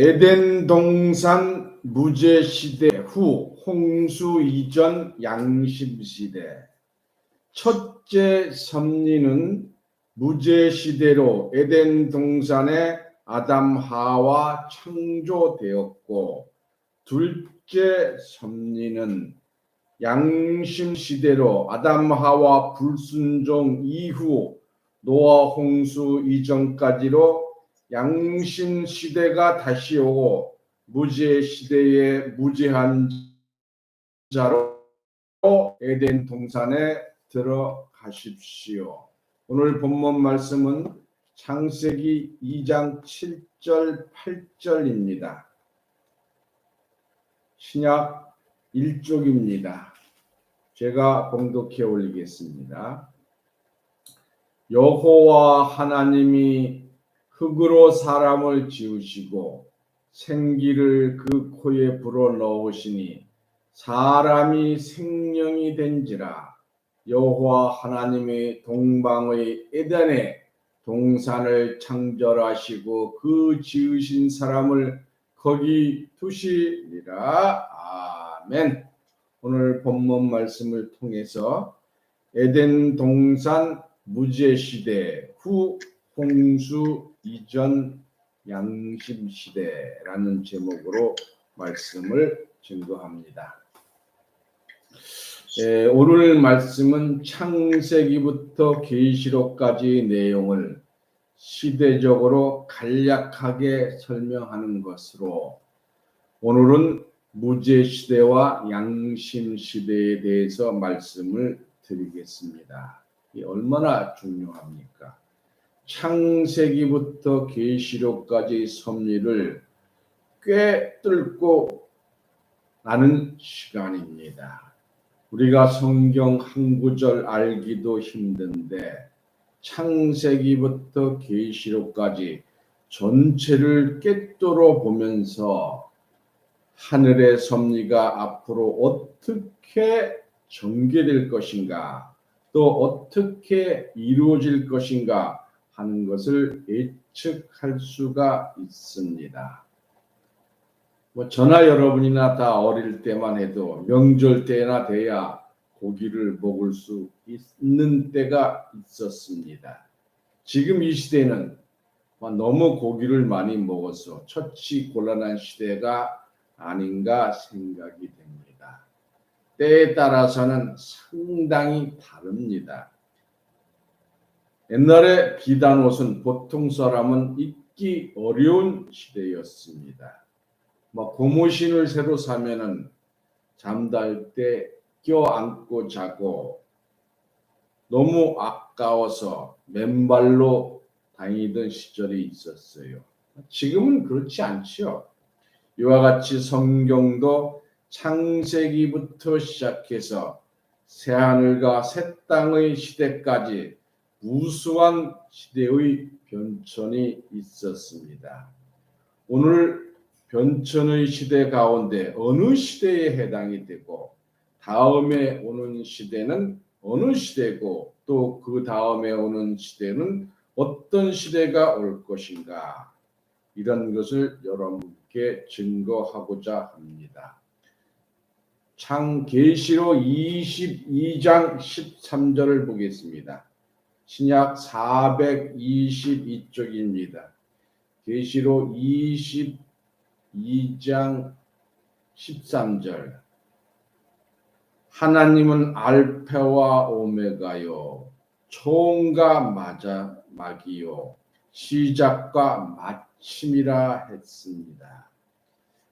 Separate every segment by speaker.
Speaker 1: 에덴 동산 무제 시대 후 홍수 이전 양심 시대 첫째 섭리는 무제 시대로 에덴 동산에 아담 하와 창조되었고 둘째 섭리는 양심 시대로 아담 하와 불순종 이후 노아 홍수 이전까지로 양심 시대가 다시 오고 무지의 시대에 무지한 자로 에덴 동산에 들어가십시오. 오늘 본문 말씀은 창세기 2장 7절 8절입니다. 신약 1쪽입니다. 제가 봉독해 올리겠습니다. 여호와 하나님이 흙으로 사람을 지으시고 생기를 그 코에 불어 넣으시니 사람이 생명이 된지라 여호와 하나님의 동방의 에덴에 동산을 창조하시고 그 지으신 사람을 거기 두시리라 아멘. 오늘 본문 말씀을 통해서 에덴 동산 무죄 시대 후 홍수 이전 양심 시대라는 제목으로 말씀을 증거합니다. 예, 오늘 말씀은 창세기부터 계시록까지 내용을 시대적으로 간략하게 설명하는 것으로 오늘은 무죄 시대와 양심 시대에 대해서 말씀을 드리겠습니다. 얼마나 중요합니까? 창세기부터 계시록까지 섭리를 꽤 뚫고 나는 시간입니다. 우리가 성경 한 구절 알기도 힘든데 창세기부터 계시록까지 전체를 깨뚫어 보면서 하늘의 섭리가 앞으로 어떻게 전개될 것인가 또 어떻게 이루어질 것인가 하는 것을 예측할 수가 있습니다. 뭐 저나 여러분이나 다 어릴 때만 해도 명절 때나 돼야 고기를 먹을 수 있는 때가 있었습니다. 지금 이 시대는 뭐 너무 고기를 많이 먹어서 처치 곤란한 시대가 아닌가 생각이 됩니다. 때에 따라서는 상당히 다릅니다. 옛날에 비단 옷은 보통 사람은 입기 어려운 시대였습니다. 뭐 고무신을 새로 사면은 잠달 때 껴안고 자고 너무 아까워서 맨발로 다니던 시절이 있었어요. 지금은 그렇지 않지요. 이와 같이 성경도 창세기부터 시작해서 새하늘과 새 땅의 시대까지 무수한 시대의 변천이 있었습니다. 오늘 변천의 시대 가운데 어느 시대에 해당이 되고 다음에 오는 시대는 어느 시대고 또 그 다음에 오는 시대는 어떤 시대가 올 것인가 이런 것을 여러분께 증거하고자 합니다. 창계시로 22장 13절을 보겠습니다. 신약 422쪽입니다. 계시록 22장 13절 하나님은 알페와 오메가요 총과 마자 막이요 시작과 마침이라 했습니다.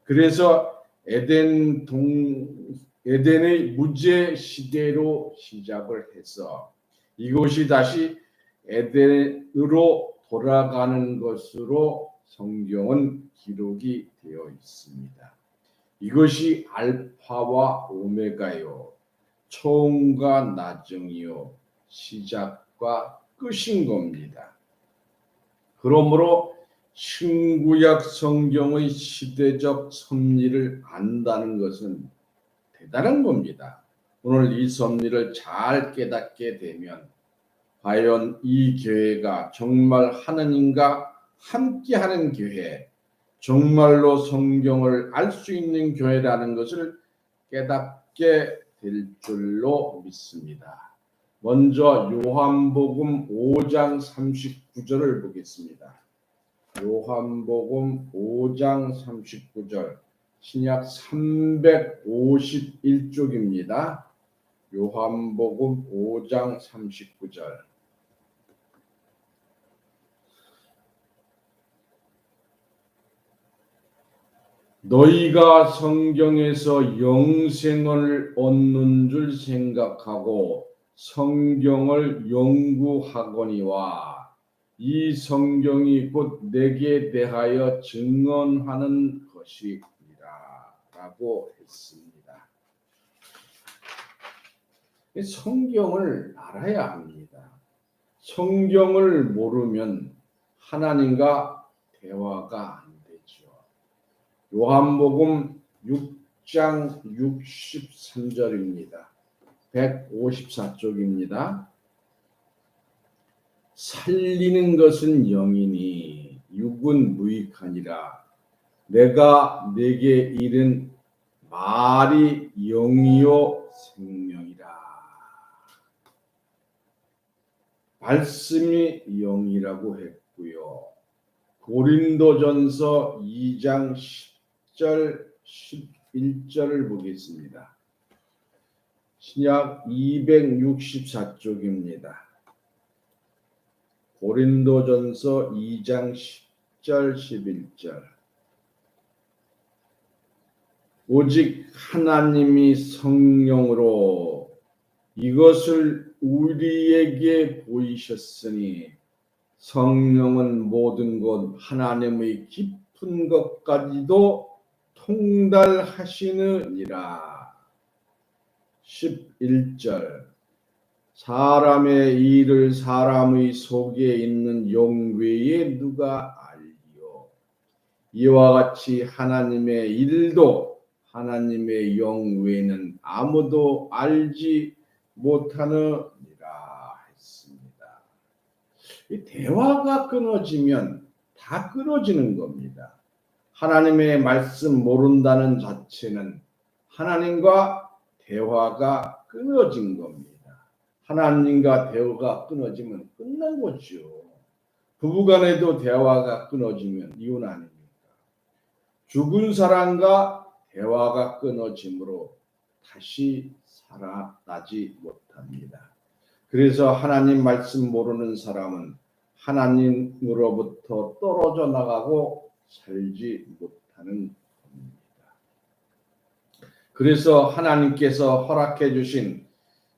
Speaker 1: 그래서 에덴 동 에덴의 무죄 시대로 시작을 해서 이것이 다시 에덴으로 돌아가는 것으로 성경은 기록이 되어 있습니다. 이것이 알파와 오메가요. 처음과 나중이요. 시작과 끝인 겁니다. 그러므로 신구약 성경의 시대적 섭리를 안다는 것은 대단한 겁니다. 오늘 이 섭리를 잘 깨닫게 되면 과연 이 교회가 정말 하느님과 함께하는 교회, 정말로 성경을 알 수 있는 교회라는 것을 깨닫게 될 줄로 믿습니다. 먼저 요한복음 5장 39절을 보겠습니다. 요한복음 5장 39절 신약 351쪽입니다. 요한복음 5장 39절 너희가 성경에서 영생을 얻는 줄 생각하고 성경을 연구하거니와 이 성경이 곧 내게 대하여 증언하는 것이니라 라고 했습니다. 성경을 알아야 합니다. 성경을 모르면 하나님과 대화가 안 되죠. 요한복음 6장 63절입니다. 154쪽입니다. 살리는 것은 영이니 육은 무익하니라. 내가 내게 이른 말이 영이요 생명. 말씀이 영이라고 했고요. 고린도전서 2장 10절 11절을 보겠습니다. 신약 264쪽입니다. 고린도전서 2장 10절 11절 오직 하나님이 성령으로 이것을 우리에게 보이셨으니 성령은 모든 것 하나님의 깊은 것까지도 통달하시느니라. 11절 사람의 일을 사람의 속에 있는 용괴에 누가 알리요 이와 같이 하나님의 일도 하나님의 영 외에는 아무도 알지 못하느니라 했습니다. 대화가 끊어지면 다 끊어지는 겁니다. 하나님의 말씀 모른다는 자체는 하나님과 대화가 끊어진 겁니다. 하나님과 대화가 끊어지면 끝난 거죠. 부부간에도 그 대화가 끊어지면 이혼 아닙니까? 죽은 사람과 대화가 끊어짐으로 다시 살아나지 못합니다. 그래서 하나님 말씀 모르는 사람은 하나님으로부터 떨어져 나가고 살지 못하는 겁니다. 그래서 하나님께서 허락해 주신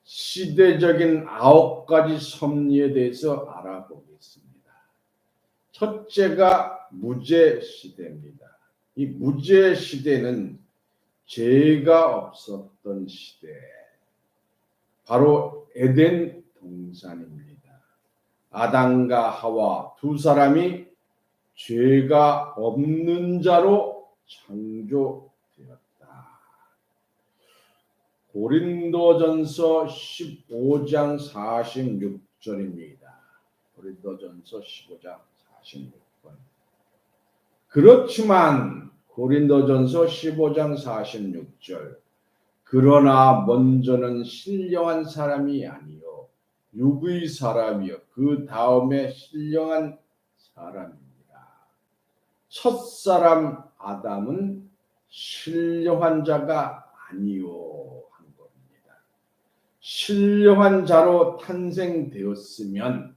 Speaker 1: 시대적인 아홉 가지 섭리에 대해서 알아보겠습니다. 첫째가 무죄 시대입니다. 이 무죄 시대는 죄가 없었던 시대. 바로 에덴 동산입니다. 아담과 하와 두 사람이 죄가 없는 자로 창조되었다. 고린도전서 15장 46절입니다. 고린도전서 15장 46절. 그렇지만 고린도전서 15장 46절 그러나 먼저는 신령한 사람이 아니요 유의 사람이요 그 다음에 신령한 사람입니다. 첫 사람 아담은 신령한 자가 아니요 한 겁니다. 신령한 자로 탄생되었으면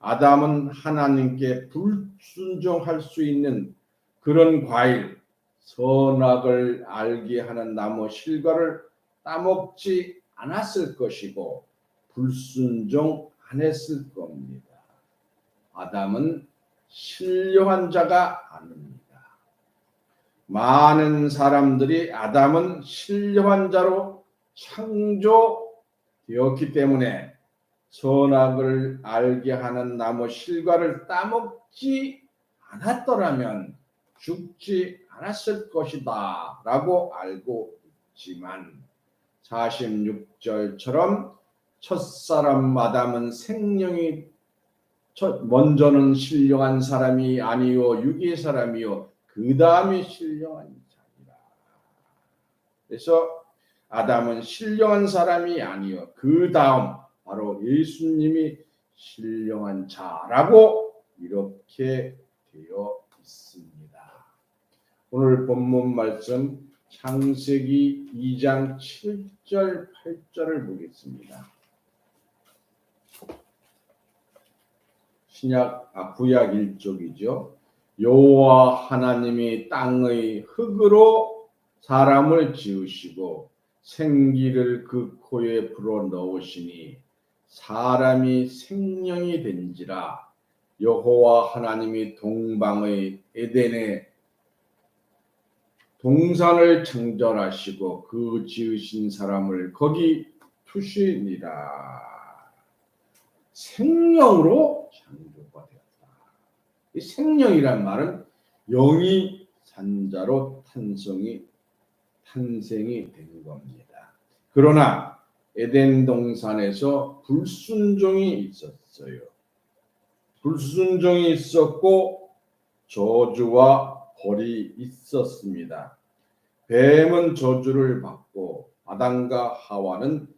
Speaker 1: 아담은 하나님께 불순종할 수 있는 그런 과일 선악을 알게 하는 나무 실과를 따먹지 않았을 것이고 불순종 안 했을 겁니다. 아담은 신령한 자가 아닙니다. 많은 사람들이 아담은 신령한 자로 창조되었기 때문에 선악을 알게 하는 나무 실과를 따먹지 않았더라면 죽지 않았을 것이다 라고 알고 있지만 46절처럼 첫사람 마담은 생명이 첫 먼저는 신령한 사람이 아니요 유기의 사람이요 그 다음에 신령한 자니라 그래서 아담은 신령한 사람이 아니요 그 다음 바로 예수님이 신령한 자라고 이렇게 되어 있습니다. 오늘 본문 말씀 창세기 2장 7절 8절을 보겠습니다. 신약 아 구약 1쪽이죠. 여호와 하나님이 땅의 흙으로 사람을 지으시고 생기를 그 코에 불어 넣으시니 사람이 생명이 된지라 여호와 하나님이 동방의 에덴에 동산을 창조하시고 그 지으신 사람을 거기 투시니라. 생명으로 창조가 되었다. 이 생명이란 말은 영이 산자로 탄성이 탄생이 된 겁니다. 그러나 에덴 동산에서 불순종이 있었어요. 불순종이 있었고 저주와 벌이 있었습니다. 뱀은 저주를 받고 아담과 하와는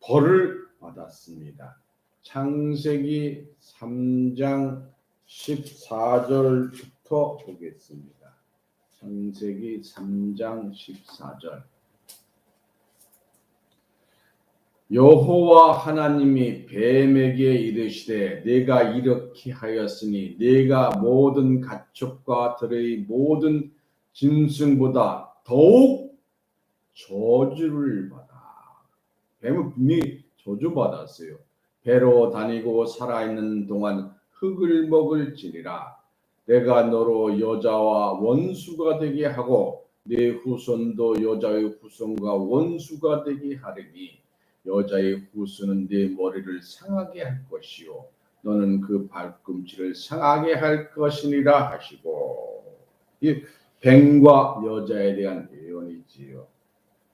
Speaker 1: 벌을 받았습니다. 창세기 3장 14절부터 보겠습니다. 창세기 3장 14절. 여호와 하나님이 뱀에게 이르시되 내가 이렇게 하였으니 내가 모든 가축과 들의 모든 짐승보다 더욱 저주를 받아 뱀은 분명히 저주받았어요 배로 다니고 살아있는 동안 흙을 먹을지니라 내가 너로 여자와 원수가 되게 하고 내 후손도 여자의 후손과 원수가 되게 하리니 여자의 후수는 네 머리를 상하게 할 것이요 너는 그 발꿈치를 상하게 할 것이니라 하시고 이 뱀과 여자에 대한 예언이지요.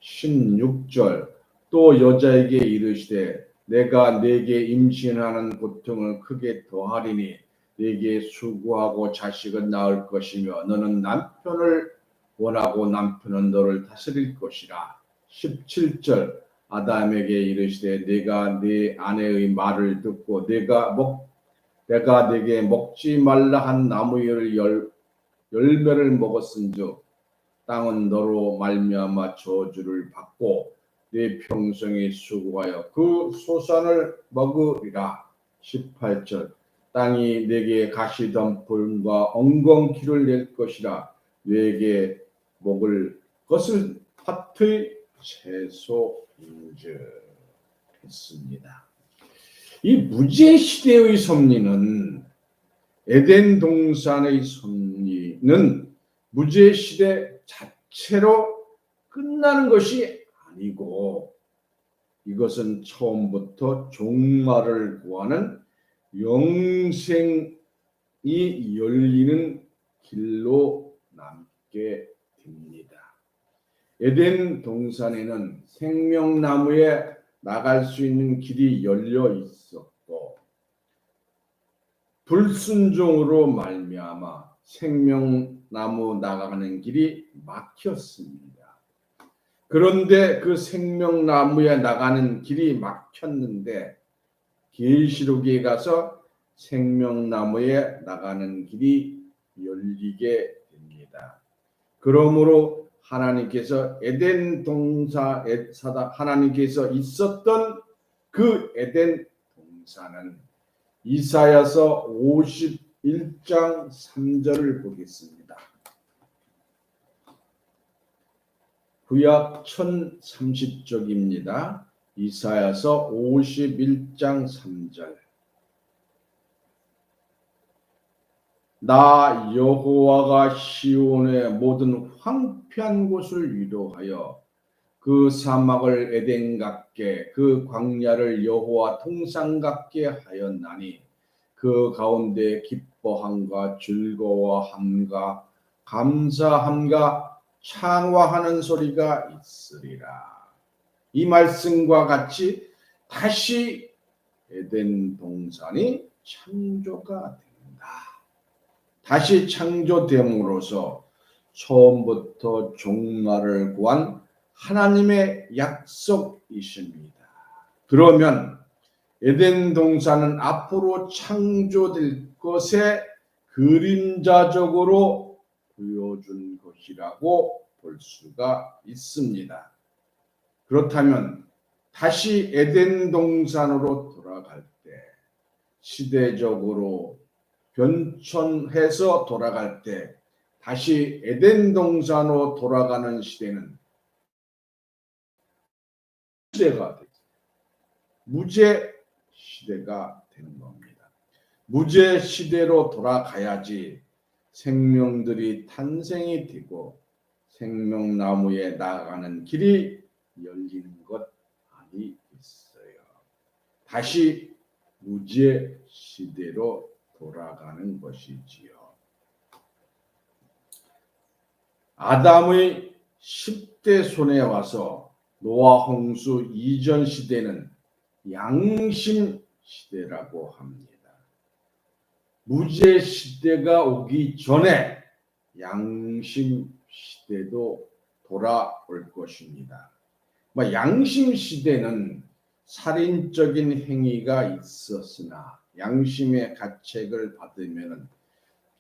Speaker 1: 16절 또 여자에게 이르시되 내가 네게 임신하는 고통을 크게 더하리니 네게 수고하고 자식은 낳을 것이며 너는 남편을 원하고 남편은 너를 다스릴 것이라. 17절 아담에게 이르시되 네가 네 아내의 말을 듣고 네가 먹 내가 네게 먹지 말라 한 나무를 열 열매를 먹었은즉 땅은 너로 말미암아 저주를 받고 네 평생에 수고하여 그 소산을 먹으리라 18절 땅이 네게 가시덤불과 엉겅퀴를 낼 것이라 네게 먹을 것은 밭의 채소 분주했습니다. 이 무죄 시대의 섭리는 에덴 동산의 섭리는 무죄 시대 자체로 끝나는 것이 아니고 이것은 처음부터 종말을 구하는 영생이 열리는 길로 남게 에덴 동산에는 생명나무에 나갈 수 있는 길이 열려 있었고 불순종으로 말미암아 생명나무 나가는 길이 막혔습니다. 그런데 그 생명나무에 나가는 길이 막혔는데 계시록에 가서 생명나무에 나가는 길이 열리게 됩니다. 그러므로 하나님께서 에덴 동사 에 사다 하나님께서 있었던 그 에덴 동사는 이사야서 51장 3절을 보겠습니다. 구약 1030쪽입니다. 이사야서 51장 3절. 나 여호와가 시온의 모든 황폐한 곳을 위로하여 그 사막을 에덴 같게 그 광야를 여호와 통상 같게 하였나니 그 가운데 기뻐함과 즐거워함과 감사함과 창화하는 소리가 있으리라 이 말씀과 같이 다시 에덴 동산이 창조가 되. 니다 다시 창조됨으로써 처음부터 종말을 구한 하나님의 약속이십니다. 그러면 에덴 동산은 앞으로 창조될 것에 그림자적으로 보여준 것이라고 볼 수가 있습니다. 그렇다면 다시 에덴 동산으로 돌아갈 때 시대적으로 변천해서 돌아갈 때 다시 에덴 동산으로 돌아가는 시대는 시대가 되죠. 무죄 시대가 되는 겁니다. 무죄 시대로 돌아가야지 생명들이 탄생이 되고 생명나무에 나아가는 길이 열리는 것 아니겠어요. 다시 무죄 시대로 돌아가는 것이지요. 아담의 10대 손에 와서 노아 홍수 이전 시대는 양심 시대라고 합니다. 무죄 시대가 오기 전에 양심 시대도 돌아올 것입니다. 뭐 양심 시대는 살인적인 행위가 있었으나 양심의 가책을 받으면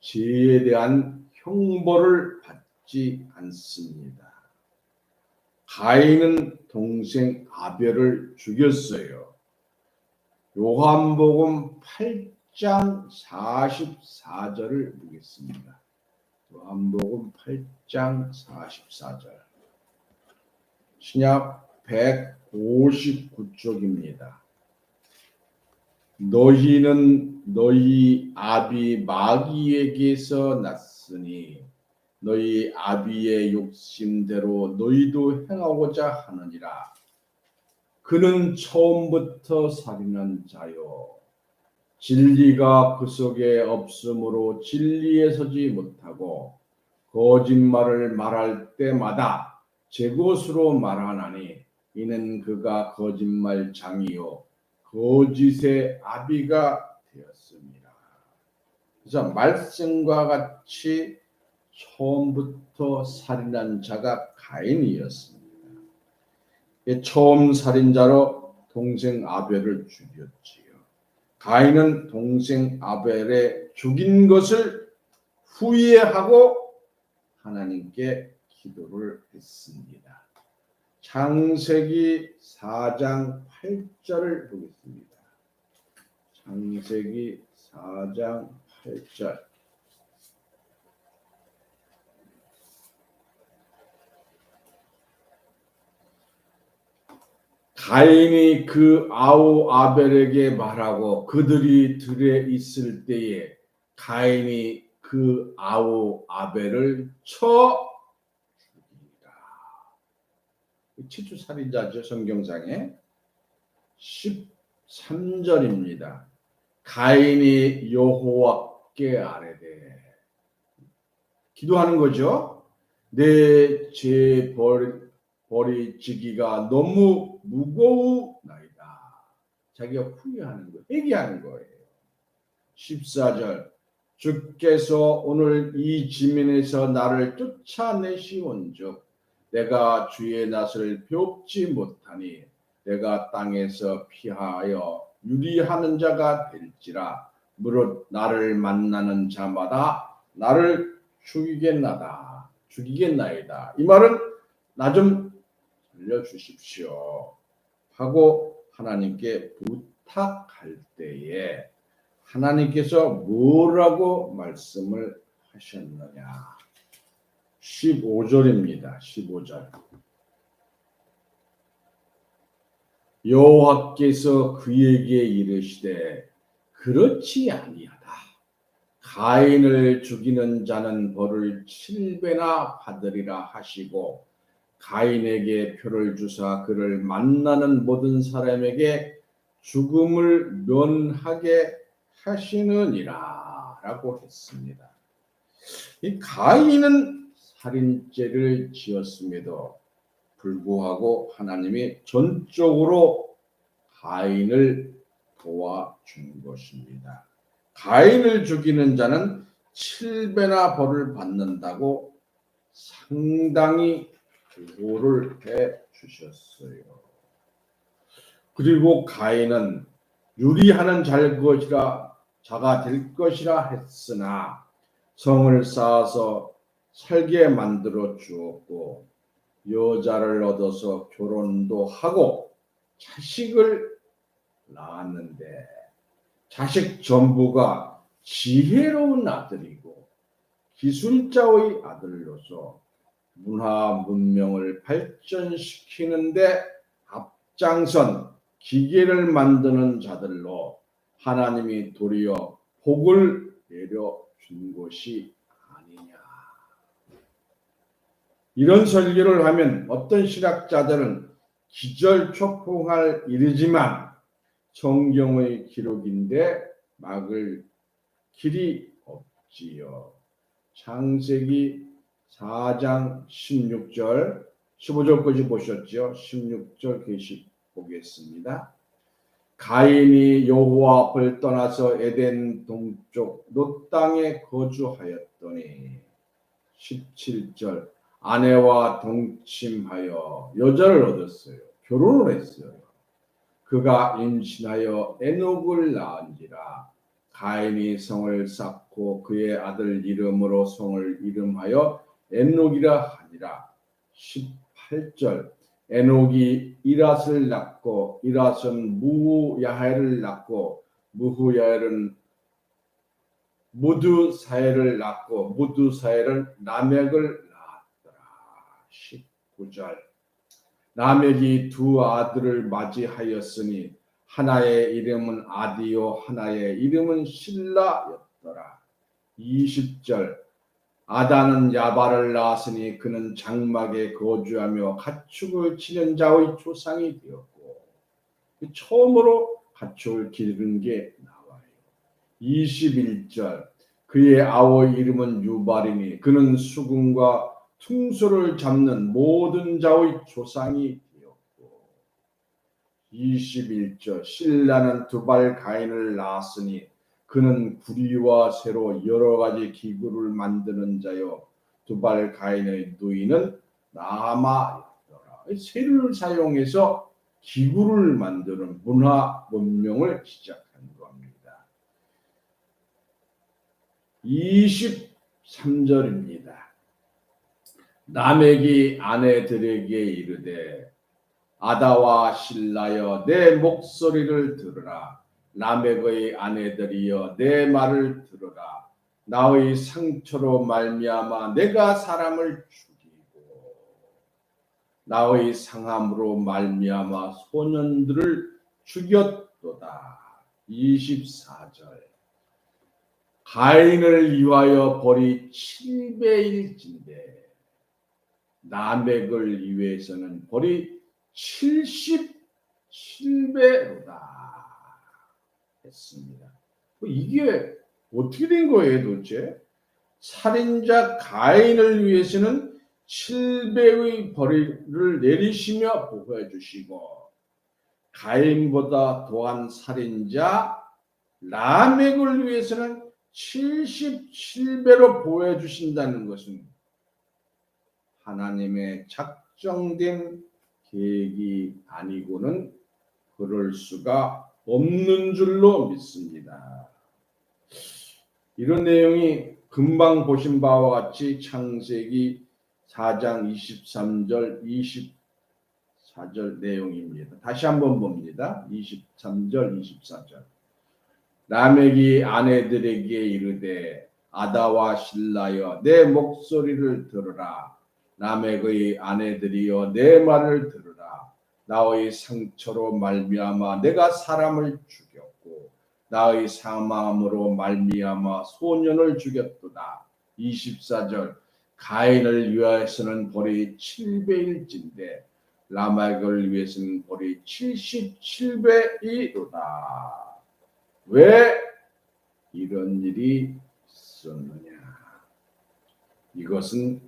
Speaker 1: 죄에 대한 형벌을 받지 않습니다. 가인은 동생 아벨을 죽였어요. 요한복음 8장 44절을 보겠습니다. 요한복음 8장 44절. 신약 159쪽입니다. 너희는 너희 아비 마귀에게서 났으니 너희 아비의 욕심대로 너희도 행하고자 하느니라. 그는 처음부터 살인한 자요. 진리가 그 속에 없으므로 진리에 서지 못하고 거짓말을 말할 때마다 제 것으로 말하나니 이는 그가 거짓말장이요 거짓의 아비가 되었습니다. 그래서 말씀과 같이 처음부터 살인한 자가 가인이었습니다. 처음 살인자로 동생 아벨을 죽였지요. 가인은 동생 아벨의 죽인 것을 후회하고 하나님께 기도를 했습니다. 창세기 4장 8절을 보겠습니다. 창세기 4장 8절. 가인이 그 아우 아벨에게 말하고 그들이 들에 있을 때에 가인이 그 아우 아벨을 쳐 7주 3인자죠 성경상에 13절입니다. 가인이 여호와께 아뢰되 기도하는 거죠. 내죄 버리지기가 너무 무거우나이다. 자기가 후회하는 거, 회개하는 거예요. 14절 주께서 오늘 이 지민에서 나를 쫓아내시온즉 내가 주의 낯을 배지 못하니 내가 땅에서 피하여 유리하는 자가 될지라 무릇 나를 만나는 자마다 나를 죽이겠나다 죽이겠나이다 이 말은 나좀 살려주십시오 하고 하나님께 부탁할 때에 하나님께서 뭐라고 말씀을 하셨느냐 15절입니다. 15절. 여호와께서 그에게 이르시되 그렇지 아니하다. 가인을 죽이는 자는 벌을 7배나 받으리라 하시고 가인에게 표를 주사 그를 만나는 모든 사람에게 죽음을 면하게 하시느니라 라고 했습니다. 이 가인은 살인죄를 지었음에도 불구하고 하나님이 전적으로 가인을 도와준 것입니다. 가인을 죽이는 자는 7배나 벌을 받는다고 상당히 보호를 해 주셨어요. 그리고 가인은 유리하는 잘 것이라 자가 될 것이라 했으나 성을 쌓아서 살게 만들어 주었고 여자를 얻어서 결혼도 하고 자식을 낳았는데 자식 전부가 지혜로운 아들이고 기술자의 아들로서 문화 문명을 발전시키는데 앞장선 기계를 만드는 자들로 하나님이 도리어 복을 내려준 것이 이런 설교를 하면 어떤 신학자들은 기절 초풍할 일이지만 성경의 기록인데 막을 길이 없지요. 창세기 4장 16절 15절까지 보셨죠? 16절 계시 보겠습니다. 가인이 여호와 앞을 떠나서 에덴 동쪽 노 땅에 거주하였더니 17절 아내와 동침하여 여자를 얻었어요. 결혼을 했어요. 그가 임신하여 에녹을 낳은지라 가인이 성을 쌓고 그의 아들 이름으로 성을 이름하여 에녹이라 하니라 18절 에녹이 이랏을 낳고 이랏은 무야헬을 낳고 무후야헬은 무두사헬을 낳고 무두사헬은 남액을 19절 라멕이 두 아들을 맞이하였으니 하나의 이름은 아디오 하나의 이름은 신라였더라 20절 아다는 야발을 낳았으니 그는 장막에 거주하며 가축을 치는 자의 조상이 되었고 그 처음으로 가축을 기르는 게 나와요. 21절 그의 아워 이름은 유발이니 그는 수군과 퉁수를 잡는 모든 자의 조상이 되었고 21절 신라는 두발 가인을 낳았으니 그는 구리와 새로 여러 가지 기구를 만드는 자여두발 가인의 누이는 나마였더라 새를 사용해서 기구를 만드는 문화 문명을 시작한 겁니다. 23절입니다. 남에게 아내들에게 이르되 아다와 신라여 내 목소리를 들으라 남에의 아내들이여 내 말을 들으라 나의 상처로 말미암아 내가 사람을 죽이고 나의 상함으로 말미암아 소년들을 죽였도다 24절 가인을 위하여 벌이 7배일진데 남백을 위해서는 벌이 77배로다 했습니다. 뭐 이게 어떻게 된 거예요 도대체? 살인자 가인을 위해서는 7배의 벌을 내리시며 보호해 주시고 가인보다 더한 살인자 라멕을 위해서는 77배로 보호해 주신다는 것은 하나님의 작정된 계획이 아니고는 그럴 수가 없는 줄로 믿습니다. 이런 내용이 금방 보신 바와 같이 창세기 4장 23절 24절 내용입니다. 다시 한번 봅니다. 23절 24절. 라멕이 아내들에게 이르되 아다와 신라여 내 목소리를 들으라 남의 아내들이여 내 말을 들으라 나의 상처로 말미암아 내가 사람을 죽였고 나의 사망으로 말미암아 소년을 죽였도다 24절 가인을 위하여서는 벌이 7배일진데 라막을 위해서는 벌이 77배이로다 왜 이런 일이 있었느냐 이것은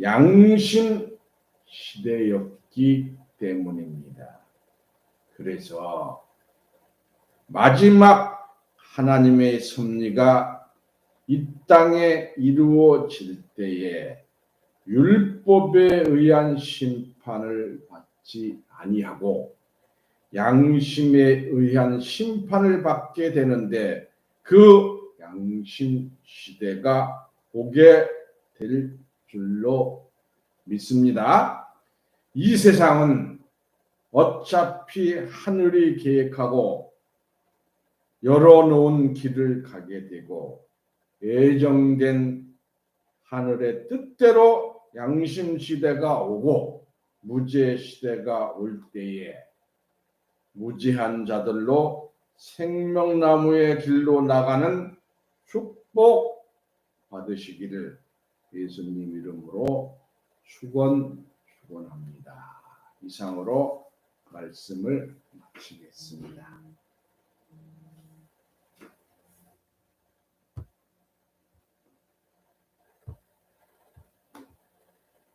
Speaker 1: 양심 시대였기 때문입니다. 그래서 마지막 하나님의 섭리가 이 땅에 이루어질 때에 율법에 의한 심판을 받지 아니하고 양심에 의한 심판을 받게 되는데 그 양심 시대가 오게 될 줄로 믿습니다. 이 세상은 어차피 하늘이 계획하고 열어놓은 길을 가게 되고 예정된 하늘의 뜻대로 양심 시대가 오고 무죄 시대가 올 때에 무지한 자들로 생명나무의 길로 나가는 축복 받으시기를 예수님 이름으로 축원 축원합니다. 이상으로 말씀을 마치겠습니다.